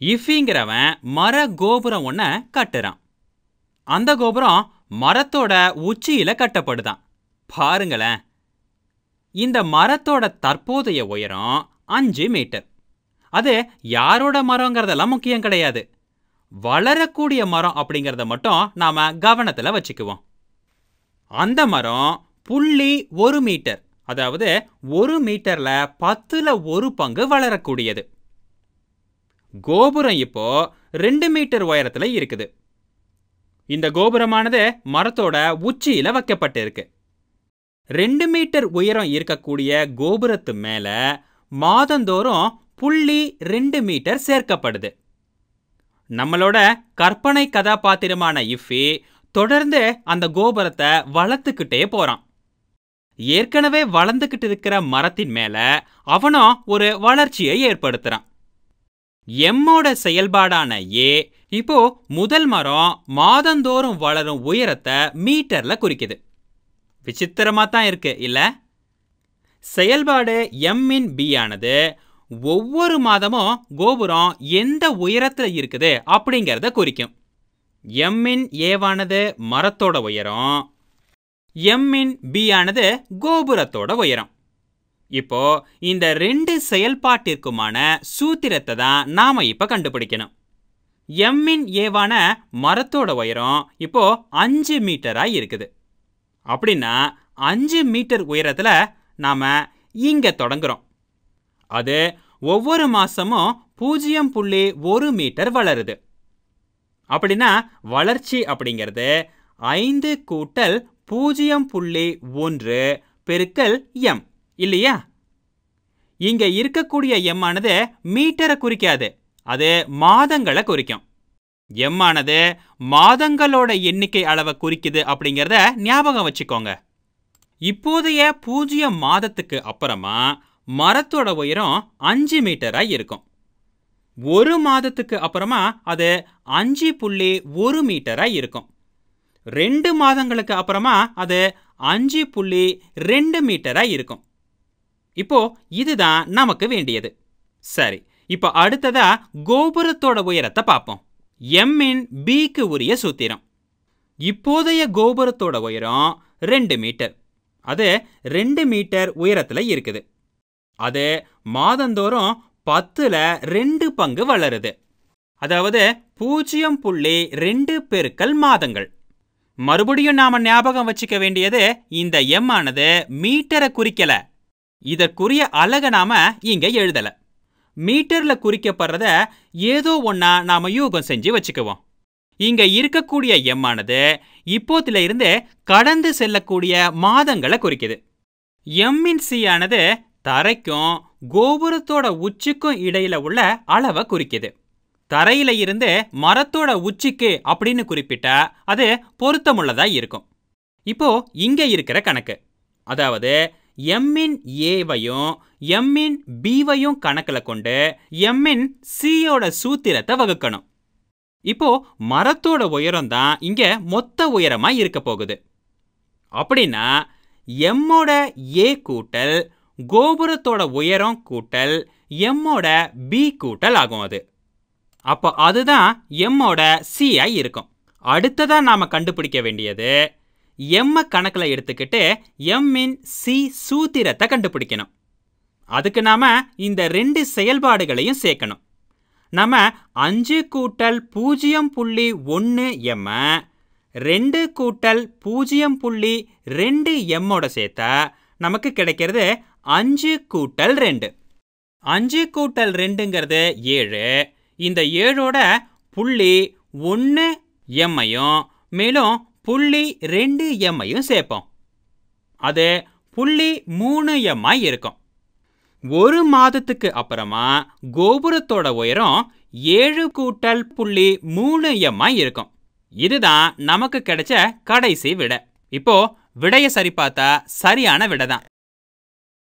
இஃபிங்கிறவன் மர கோபுரம் ஒன்ன கட்டுறான். அந்த கோபுரம் மரத்தோட உச்சியில கட்டப்படுதான். பாருங்களேன். இந்த மரத்தோட தற்போதைய உயரம் அஞ்சு மீட்டர். அது யாரோட மரங்கிறதெல்லாம் முக்கியம் கிடையாது. வளரக்கூடிய மரம் அப்படிங்கிறத மட்டும் நாம கவனத்தில் வச்சுக்குவோம். அந்த மரம் புள்ளி ஒரு மீட்டர் அதாவது ஒரு மீட்டர்ல பத்துல ஒரு பங்கு வளரக்கூடியது. கோபுரம் இப்போ ரெண்டு மீட்டர் உயரத்துல இருக்குது. இந்த கோபுரமானது மரத்தோட உச்சியில வைக்கப்பட்டிருக்கு. ரெண்டு மீட்டர் உயரம் இருக்கக்கூடிய கோபுரத்து மேல மாதந்தோறும் புள்ளி ரெண்டு மீட்டர் சேர்க்கப்படுது. நம்மளோட கற்பனை கதாபாத்திரமான இஃபி தொடர்ந்து அந்த கோபுரத்தை வளர்த்துக்கிட்டே போறான். ஏற்கனவே வளர்ந்துக்கிட்டு இருக்கிற மரத்தின் மேல அவனும் ஒரு வளர்ச்சியை ஏற்படுத்துறான். எம்மோட செயல்பாடான ஏ இப்போ முதல் மரம் மாதந்தோறும் வளரும் உயரத்தை மீட்டர்ல குறிக்குது. விசித்திரமா தான் இருக்கு இல்ல? செயல்பாடு எம்மின் பி ஆனது ஒவ்வொரு மாதமும் கோபுரம் எந்த உயரத்தில் இருக்குது அப்படிங்கிறத குறிக்கும். எம்மின் ஏவானது மரத்தோட உயரம் எம்மின் பி ஆனது கோபுரத்தோட உயரம். இப்போ இந்த ரெண்டு செயல்பாட்டிற்குமான சூத்திரத்தை தான் நாம இப்போ கண்டுபிடிக்கணும். எம்மின் ஏவான மரத்தோட உயரம் இப்போ அஞ்சு மீட்டரா இருக்குது. அப்படின்னா அஞ்சு மீட்டர் உயரத்துல நாம இங்க தொடங்குறோம். அது ஒவ்வொரு மாசமும் பூஜ்ஜியம் புள்ளி ஒரு மீட்டர் வளருது. அப்படின்னா வளர்ச்சி அப்படிங்கிறது ஐந்து கூட்டல் பூஜ்ஜியம் புள்ளி ஒன்று பெருக்கல் எம் இல்லையா? இங்க இருக்கக்கூடிய எம் ஆனது மீட்டரை குறிக்காது அது மாதங்களை குறிக்கும். எம் ஆனது மாதங்களோட எண்ணிக்கை அளவை குறிக்குது அப்படிங்கிறத ஞாபகம் வச்சுக்கோங்க. இப்போதைய பூஜ்ஜியம் மாதத்துக்கு அப்புறமா மரத்தோட உயரம் அஞ்சு மீட்டரா இருக்கும். ஒரு மாதத்துக்கு அப்புறமா அது அஞ்சு புள்ளி ஒரு மீட்டரா இருக்கும். ரெண்டு மாதங்களுக்கு அப்புறமா அது அஞ்சு புள்ளி ரெண்டு மீட்டரா இருக்கும். இப்போ இதுதான் நமக்கு வேண்டியது. சரி இப்போ அடுத்ததா கோபுரத்தோட உயரத்தை பார்ப்போம். எம்மின் பிக்கு உரிய சூத்திரம். இப்போதைய கோபுரத்தோட உயரம் ரெண்டு மீட்டர். அது ரெண்டு மீட்டர் உயரத்துல இருக்குது. அது மாதந்தோறும் பத்துல ரெண்டு பங்கு வளருது. அதாவது பூஜ்ஜியம் புள்ளி ரெண்டு பெருக்கல் மாதங்கள். மறுபடியும் நாம ஞாபகம் வச்சுக்க வேண்டியது இந்த எம் ஆனது மீட்டரை குறிக்கல. இதற்குரிய அலக நாம இங்க எழுதல. மீட்டர்ல குறிக்கப்படுறத ஏதோ ஒன்னா நாம யூகம் செஞ்சு வச்சுக்குவோம். இங்க இருக்கக்கூடிய எம் ஆனது இப்போத்துல இருந்து கடந்து செல்லக்கூடிய மாதங்களை குறிக்குது. எம்மின் சி ஆனது தரைக்கும் கோபுரத்தோட உச்சிக்கும் இடையில உள்ள அளவை குறிக்குது. தரையில இருந்து மரத்தோட உச்சிக்கு அப்படின்னு குறிப்பிட்டா அது பொருத்தமுள்ளதா இருக்கும். இப்போ இங்க இருக்கிற கணக்கு. அதாவது எம்மின் ஏவையும் எம்மின் பிவையும் கணக்கில் கொண்டு எம்மின் சியோட சூத்திரத்தை வகுக்கணும். இப்போ மரத்தோட உயரம் தான் இங்க மொத்த உயரமா இருக்க போகுது. அப்படின்னா எம்மோட ஏ கூட்டல் கோபுரத்தோட உயரம் கூட்டல் எம்மோட பி கூட்டல் ஆகும் அது. அப்போ அதுதான் எம்மோட சிஐ இருக்கும். அடுத்ததாக நாம கண்டுபிடிக்க வேண்டியது எம்ம கணக்கில் எடுத்துக்கிட்டு எம்மின் சி சூத்திரத்தை கண்டுபிடிக்கணும். அதுக்கு நாம இந்த ரெண்டு செயல்பாடுகளையும் சேர்க்கணும். நம்ம அஞ்சு கூட்டல் பூஜ்ஜியம் புள்ளி ஒன்று எம்ம ரெண்டு கூட்டல் பூஜ்ஜியம் புள்ளி ரெண்டு எம்மோட சேர்த்தா நமக்கு கிடைக்கிறது அஞ்சு கூட்டல் ரெண்டு. அஞ்சு கூட்டல் ரெண்டுங்கிறது ஏழு. இந்த ஏழோட புள்ளி ஒன்று எம்மையும் மேலும் புள்ளி ரெண்டு எம்மையும் சேர்ப்போம். அது புள்ளி மூணு எம்மாய் இருக்கும். ஒரு மாதத்துக்கு அப்புறமா கோபுரத்தோட உயரம் ஏழு கூட்டல் புள்ளி மூணு எம்மாய் இருக்கும். இதுதான் நமக்கு கிடைச்ச கடைசி விடை. இப்போ விடைய சரி பார்த்தா சரியான விடை தான்